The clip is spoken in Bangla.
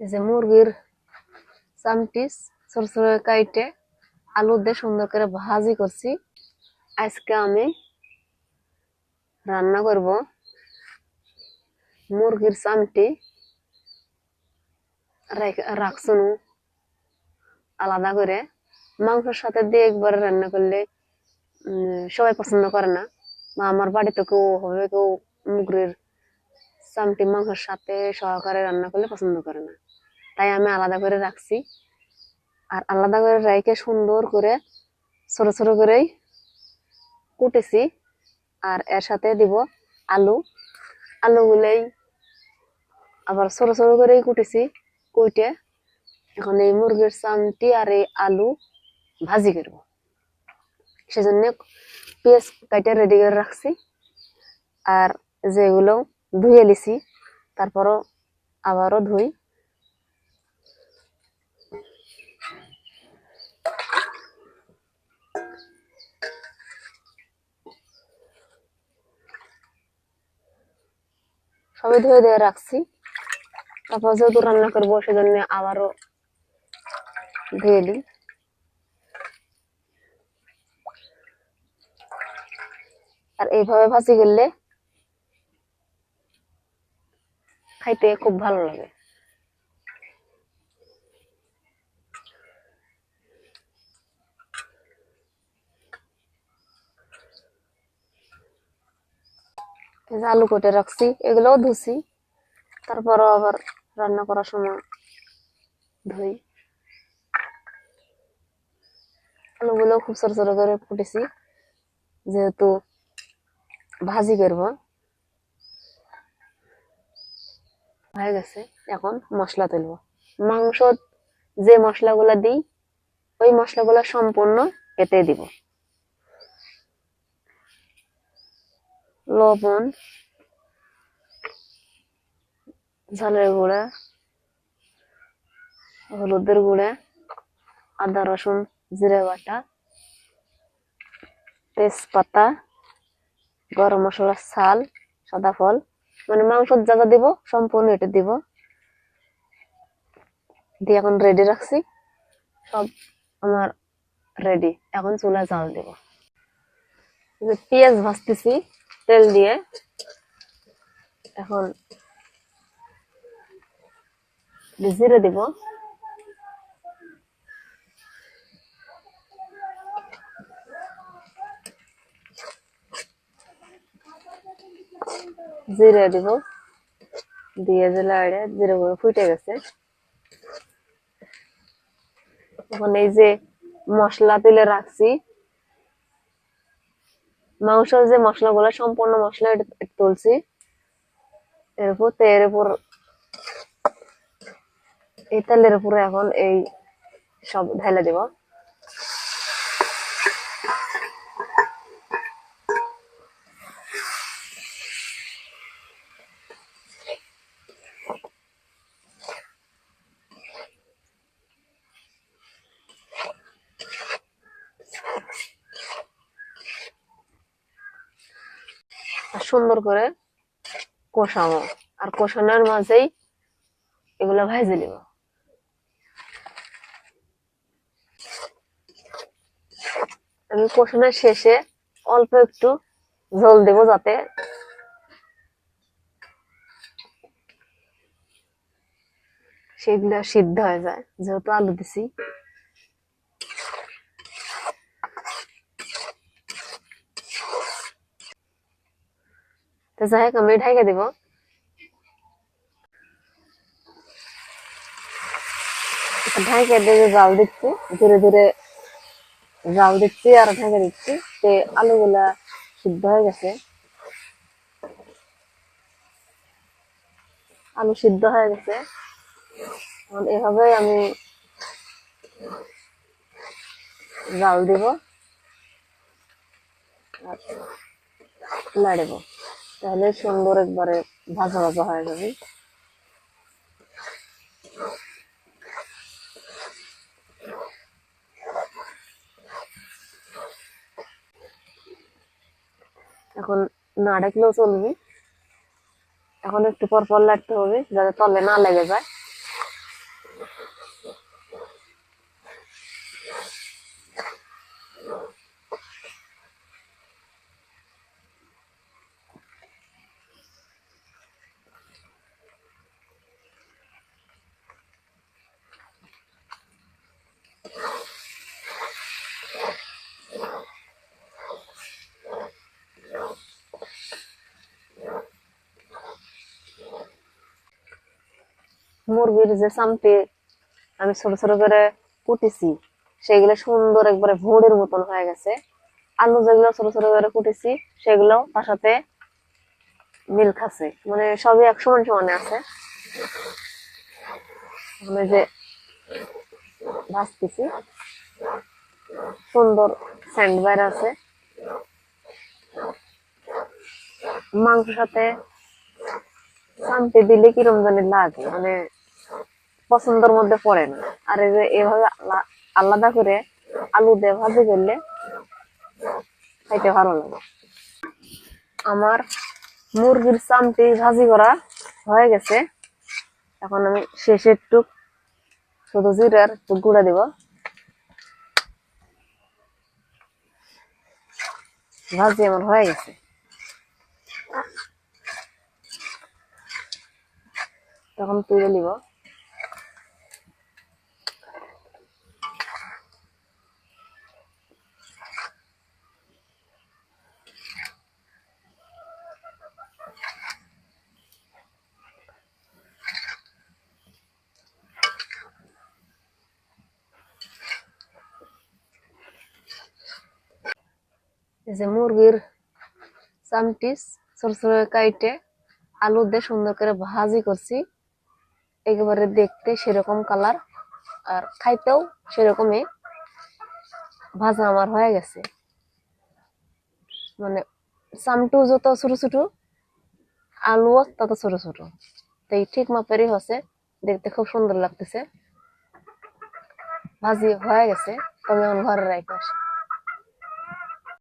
যে মুরগির চামটিস ছোট ছোট কাইটে আলু দিয়ে সুন্দর করে ভাজি করছি। আজকে আমি রান্না করব মুরগির চামটি রাখছুন। আলাদা করে মাংসের সাথে দিয়ে একবার রান্না করলে সবাই পছন্দ করে না। বা আমার বাড়িতে কেউ হবে কেউ মুরগির চামটি মাংসের সাথে সহকারে রান্না করলে পছন্দ করে না। তাই আমি আলাদা করে রাখছি। আর আলাদা করে রেখে সুন্দর করে ছোট ছোট করেই কুটেছি। আর এর সাথে দিব আলু। আলুগুলোই আবার ছোট ছোট করেই কুটেছি, কুইটে। এখন এই মুরগির চামটি আর এই আলু ভাজি করব। সেজন্য পেঁয়াজ কাটে রেডি করে রাখছি। আর যেগুলো ধুয়ে লিছি তারপরও আবারও ধুই। সবই ধুয়ে দিয়ে রাখছি। তারপর যেহেতু রান্না করব, সেজন্য আবারও ধুয়ে দিই। আর এইভাবে ভাজি করলে খাইতে খুব ভালো লাগে। আলু কেটে রাখছি, এগুলোও ধুছি। তারপরও আবার রান্না করার সময় ধুই। আলুগুলো খুব ছোট ছোট করে ফুটেছি যেহেতু ভাজি করব। হয়ে গেছে, এখন মশলা তুলবো। মাংস যে মশলাগুলো দিই, ওই মশলাগুলো সম্পূর্ণ এতে দিব। লবণ, ঝালের গুঁড়া, হলুদের গুঁড়া, আদা, রসুন, জিরে বাটা, তেজপাতা, গরম মশলা ছাল সাদা ফল মানে মাংস যা যা দিব সম্পূর্ণ এটা দিব। দিয়ে এখন রেডি রাখছি। সব আমার রেডি এখন চুলা জাল দিব। পেঁয়াজ ভাজতেছি। তেল দিয়ে এখন জিরে দিব। জিরে দিব। দিয়ে দিলে আড়ে জিরে গুঁড়ো ফুটে গেছে। এখন এই যে মশলা তুলে রাখছি মাংসের যে মশলাগুলো, সম্পূর্ণ মশলা তুলছি। এর উপর তো উপর, এই তেলের উপরে এখন এই সব ঢেলে দিব। সুন্দর করে কষাবো। আর কষানোর মাঝেই এগুলো ভাজে নিব। আমি কষানোর শেষে অল্প একটু জল দেব যাতে সেগুলো সিদ্ধ হয়ে যায়। যেহেতু আলু দিছি তো যাই হোক, আমি দিব। ঢেকে দিয়ে জাল দিচ্ছি, ধীরে ধীরে জাল দিচ্ছি আর ঢেকে দিচ্ছি তে আলুগুলা সিদ্ধ হয়ে গেছে। আলু সিদ্ধ হয়ে গেছে। এভাবে আমি জাল দিব। আর নাড়ব তাহলে সুন্দর একবারে ভাজা ভাজা হয়ে যাবে। এখন না ডাকলেও চলবে। এখন একটু পর পর লাগতে হবে, যাতে তলে না লেগে যায়। মুরগির যে চামটি আমি ছোট ছোট করে কুটেছি, সেগুলো সুন্দর একবারে ভোরের মতন হয়ে গেছে। আলু যেগুলো ছোট ছোট করে কুটেছি, সেগুলো তার সাথে মিল খাচ্ছে। মানে সবই এক সমান সমানে আছে। মানে যে ভাজতেছি, সুন্দর স্যান্ড বাইর আছে। মাংসের সাথে শান্তি দিলে কিরম জানি লাগে মানে পছন্দের মধ্যে পড়ে না। আর এই যে এভাবে আলা- আলাদা করে আলু দিয়ে ভাজি করলে খাইতে ভালো লাগে। আমার মুরগির চামটি ভাজি করা হয়ে গেছে। এখন আমি শেষে একটু শুধু জিরার একটু গুঁড়া দিব। ভাজি আমার হয়ে গেছে। তখন তুলে নিব। যে মুরগির চামটিস, ছোট ছোট কাইটে আলু দিয়ে সুন্দর করে ভাজি করছি। একেবারে দেখতে সেরকম কালার আর খাইতেও সেরকমই। ভাজা আমার হয়ে গেছে। মানে চামটু যত ছোট ছোট, আলুও তত ছোট ছোট। তো এই ঠিক মাপেরই হচ্ছে দেখতে খুব সুন্দর লাগতেছে। ভাজি হয়ে গেছে। তবে এখন ঘরে রাখতে আসি